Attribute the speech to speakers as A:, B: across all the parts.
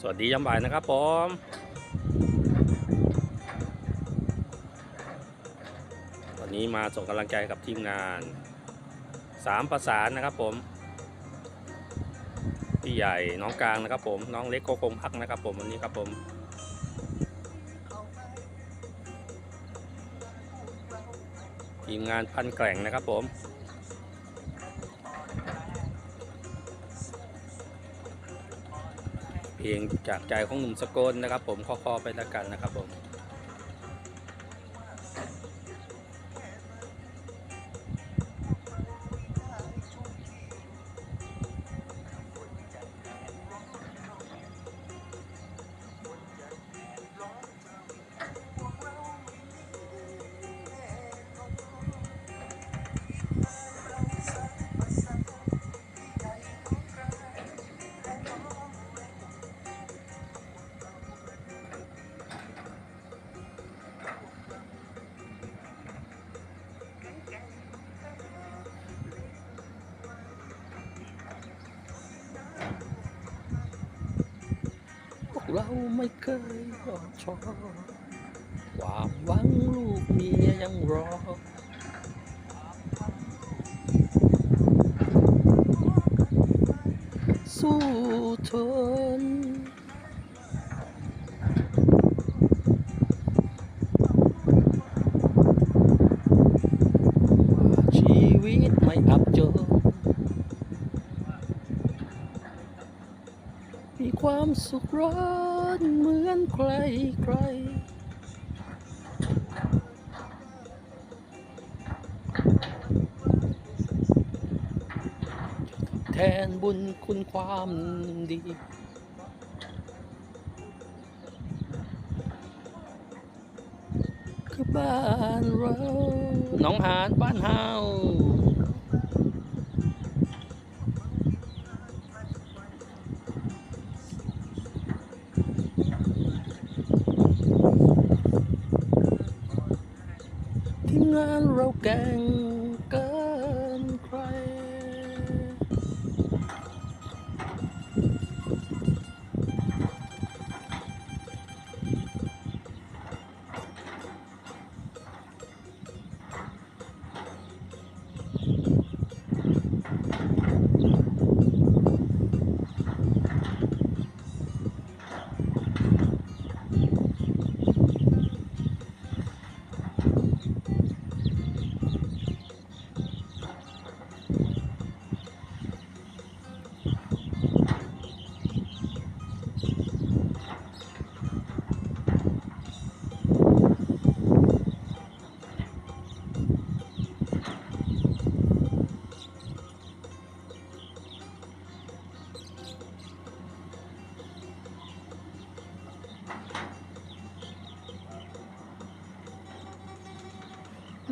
A: สวัสดียามบ่ายนะครับผมวันนี้มาส่งกำลังใจกับทีมงานสามประสานนะครับผมพี่ใหญ่น้องกลางนะครับผมน้องเล็กโกคงพักนะครับผมวันนี้ครับผมทีมงานพันแกล่งนะครับผม ลงจากใจของหนุ่มสกลนะครับ ผมข้อๆไปแล้วกันนะครับผม เราไม่เคยรอดชอความหวังลูกเมียยังรอ สู้ทน ความสุขร้อนเหมือนใครใครแทนบุญคุณความดี คือบ้านเราหน้องหานบ้านเฮา ทีมง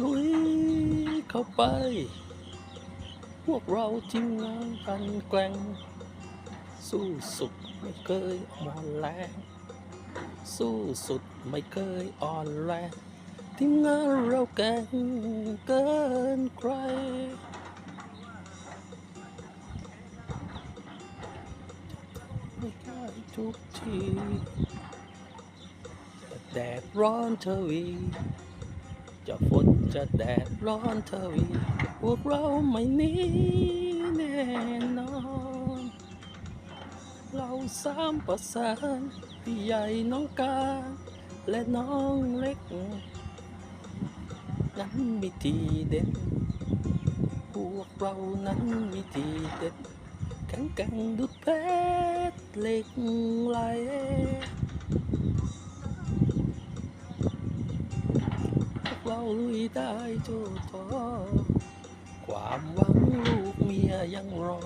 A: ลุยเข้าไป พวกเราทีมงานกันแกล้งสู้สุดไม่เคยอ่อนแรงสู้สุดไม่เคยอ่อนแรงทีมงานเราแก่งเกินใครไม่ได้ทุกทีจะแดดร้อนเทวีจะฝน จะแดดร้อนเทวีพวกเราไม่หนีแน่นอน เราสามประสานพี่ใหญ่น้องกางและน้องเล็ก นั้นมีทีเด็ด พวกเรานั้นมีทีเด็ดแข็งแกร่งดุดเพชรเหล็กไหล เราลุยได้โจทอความหวังลูกเมียยังรอ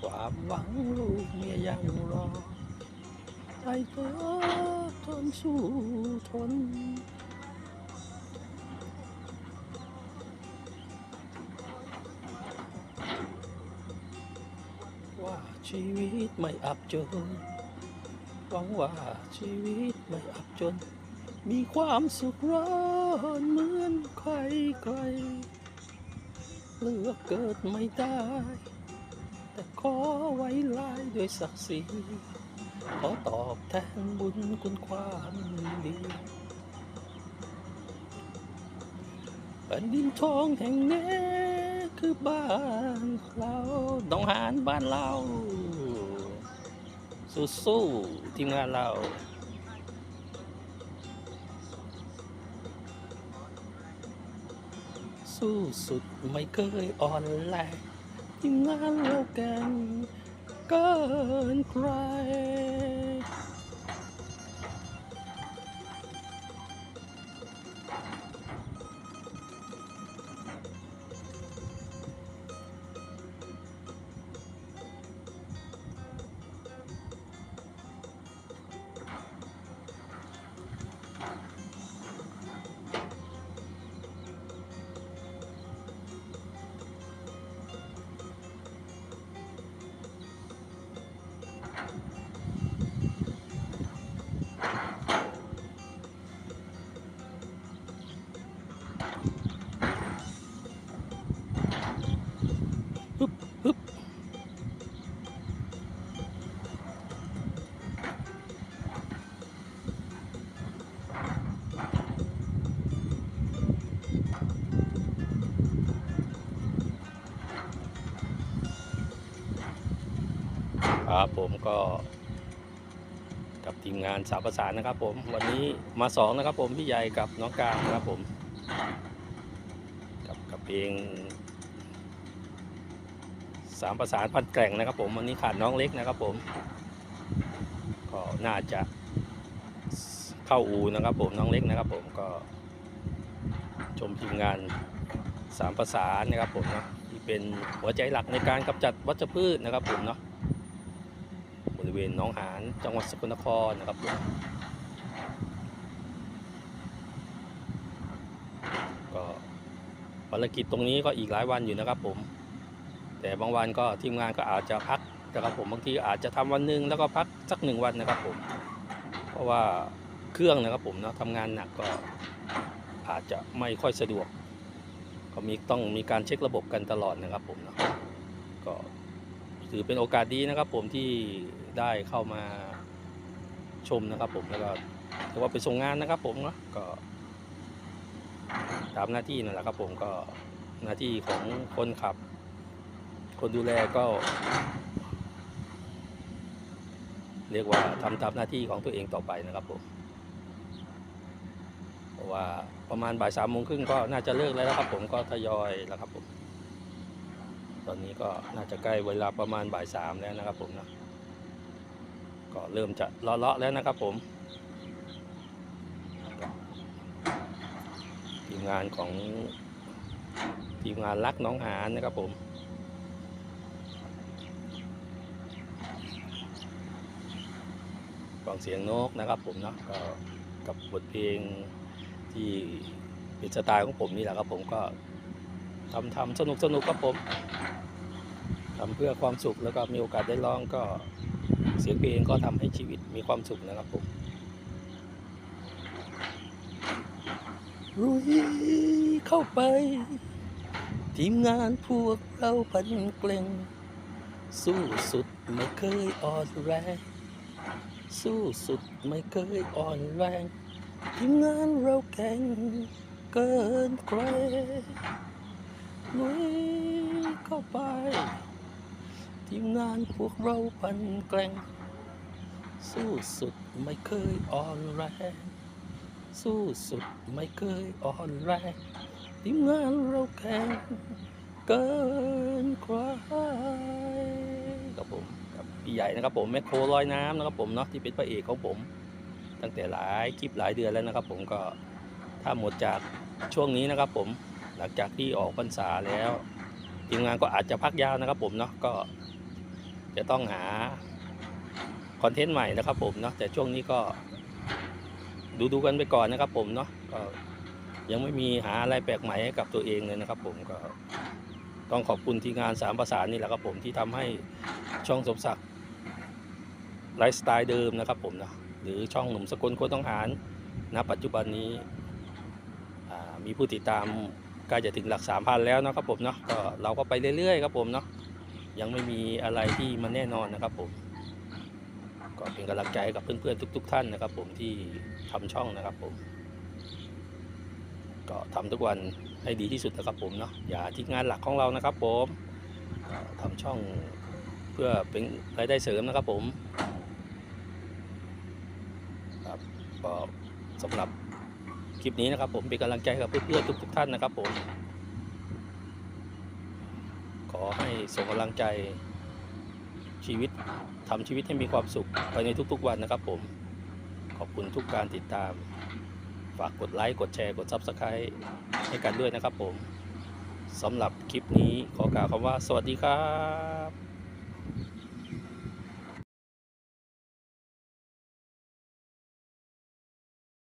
A: ความหวังลูกเมียยังรอใจเธอทนสู้ทนว่าชีวิตไม่อับจน หวังว่าชีวิตไม่อับจน มีความสุขร้ อนเหมือนใครใครเลือกเกิดไม่ได้ แต่ขอไว้ลายด้วยศักดิ์ศรีขอตอบแทนบุญคุณความดีแผ่นดินทองแห่งนี้คือบ้านเราดองหารบ้านเรา สู้ๆทีมงานเรา สู้สุดไม่เคยอ่อนแรงทีมงานแล้วกันเกินใคร ครับผมก็ กับทีมงานสาวประสานนะครับ ผมวันนี้มาสองนะครับ ผมพี่ใหญ่กับน้องกลางนะครับผม กับกับเพลงสามประสานพันแกร่งนะครับ ผมวันนี้ขาดน้องเล็กนะครับ ผม ก็น่าจะเข้าอูนะครับ ผมน้องเล็กนะครับ ผมก็ชมทีมงานสามประสานนะครับผมเนาะที่เป็นหัวใจหลักในการกำจัดวัชพืชนะครับผมเนาะ วณหนองหานจังหวัดสกลนครนะครับผมก็ภารกิจตรงนี้ก็อีกหลายวันอยู่นะครับผม แต่บางวันก็ทีมงานก็อาจจะพักนะครับผมบางทีอาจจะทำวันหนึ่งแล้วก็พักสักหนึ่งวันนะครับผม เพราะว่าเครื่องนะครับผมเนาะทำงานหนักก็อาจจะไม่ค่อยสะดวก ก็มีต้องมีการเช็คระบบกันตลอดนะครับผมเนาะก็ ถือเป็นโอกาสดีนะครับผมที่ได้เข้ามาชมนะครับผมแล้วก็ถือว่าไปส่งงานนะครับผมเนาะก็ตามหน้าที่นั่นแหละครับผมก็หน้าที่ของคนขับ คนดูแลก็ เรียกว่าทำตามหน้าที่ของตัวเองต่อไปนะครับผมเพราะว่าประมาณบ่ายสามโมงครึ่งก็น่าจะเลิกแล้วนะครับผมก็ทยอยแล้วครับผม ตอนนี้ก็น่าจะใกล้เวลาประมาณบ่ายสามแล้วนะครับผมนะก็เริ่มจะเลาะๆแล้วนะครับผมทีมงานของทีมงานรักน้องหานนะครับผมฟังเสียงนกนะครับผมเนาะก็กับบทเพลงที่เป็นสไตล์ของผมนี่แหละครับผมก็ ทำทำสนุกสนุกครับผมทำเพื่อความสุขแล้วก็มีโอกาสได้ร้องก็เสียงเพลงก็ทำให้ชีวิตมีความสุขนะครับผมลุยเข้าไป ทีมงานพวกเราพันเกลงสู้สุดไม่เคยอ่อนแรง สู้สุดไม่เคยอ่อนแรง ทีมงานเราแข่งเกินใคร ลุยเข้าไป ทีมงานพวกเราพันแกร่ง สู้สุดไม่เคยอ่อนแรง สู้สุดไม่เคยอ่อนแรง ทีมงานเราแข่งเกินใครครับผมกับพี่ใหญ่นะครับผมแมคโครลอยน้ำนะครับผมเนาะที่เป็นพระเอกของผม ตั้งแต่หลายคลิปหลายเดือนแล้วนะครับผมก็ถ้าหมดจากช่วงนี้นะครับผม หลังจากที่ออกพรรษาแล้วทีมงานก็อาจจะพักยาวนะครับผมเนาะก็จะต้องหาคอนเทนต์ใหม่นะครับผมเนาะแต่ช่วงนี้ก็ดูดูกันไปก่อนนะครับผมเนาะก็ยังไม่มีหาอะไรแปลกใหม่ให้กับตัวเองเลยนะครับ ผมก็ต้องขอบคุณทีมงานสามประสานนี่แหละครับผมที่ทำให้ช่องสมศักดิ์ไลฟ์สไตล์เดิมนะครับผมเนาะหรือช่องหนุ่มสกลโคตรต้องหารณปัจจุบันนี้มีผู้ติดตาม ใกล้จะถึงหลักสามพันแล้วนะครับผมเนาะก็เราก็ไปเรื่อยๆครับผมเนาะยังไม่มีอะไรที่มันแน่นอนนะครับผมก็เป็นกำลังใจกับเพื่อนๆทุก ๆ ท่านนะครับ ผมที่ทำช่องนะครับผม ก็ทำทุกวันให้ดีที่สุดนะครับผมเนาะอย่าทิ้งงานหลักของเรานะครับ ผมทำช่องเพื่อเป็นรายได้เสริมนะครับผมครับก็สำหรับ ลิปนี้นะครับ ผมเป็นกำลังใจกับเพื่อนๆทุกๆท่านนะครับ ผม ขอให้ส่งกำลังใจชีวิตทำชีวิตให้มีความสุขภายในทุกๆวันนะครับ ผมขอบคุณทุกการติดตาม ฝากกดไลค์กดแชร์กด Subscribe ให้กันด้วยนะครับ ผมสำหรับคลิปนี้ขอกล่าวคำว่า สวัสดีครับ